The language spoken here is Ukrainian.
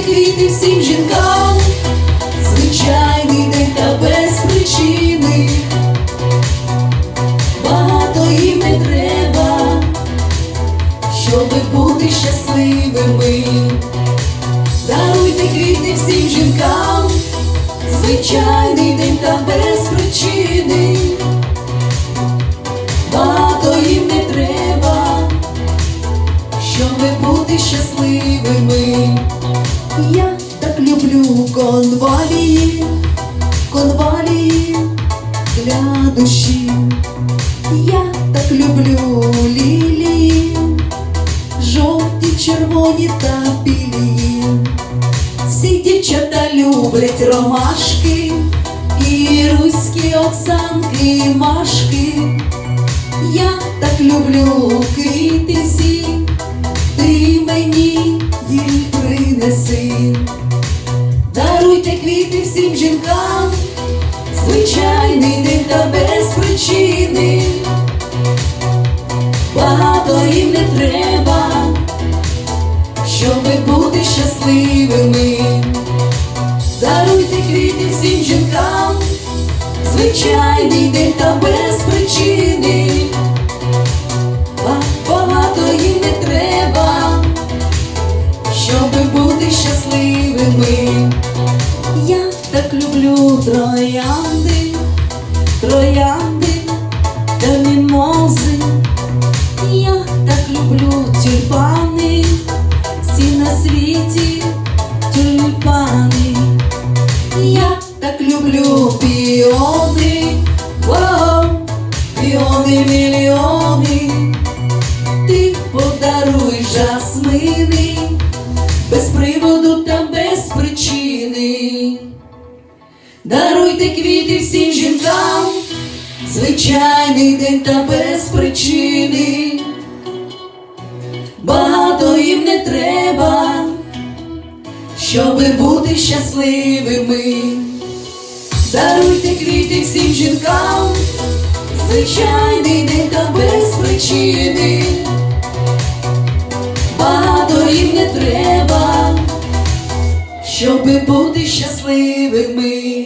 квіти всім жінкам, звичайний день та без причини. Багато їм не треба, щоби бути щасливими. Даруйте квіти всім жінкам, звичайний день та без причини. Багато їм не треба, щоби бути щасливими. Я так люблю конвалії, конвалії для душі. Я так люблю лілії, жовті, червоні та білі. Всі дівчата люблять ромашки, і руські оксанки, машки. Я так люблю квіти всі, Даруйте квіти всім жінкам, звичайний день та без причини. Багато їм не треба, щоби бути щасливими. Даруйте квіти всім жінкам, звичайний день та без причини. Щасливими. Я так люблю троянди, троянди та мімози. Я так люблю тюльпани, всі на світі тюльпани. Я так люблю піони, воу, піони мільйони. Ти подаруй жасмини, Даруйте квіти всім жінкам, звичайний день та без причини. Багато їм не треба, щоби бути щасливими. Даруйте квіти всім жінкам, звичайний день та без причини. Щоби бути щасливими.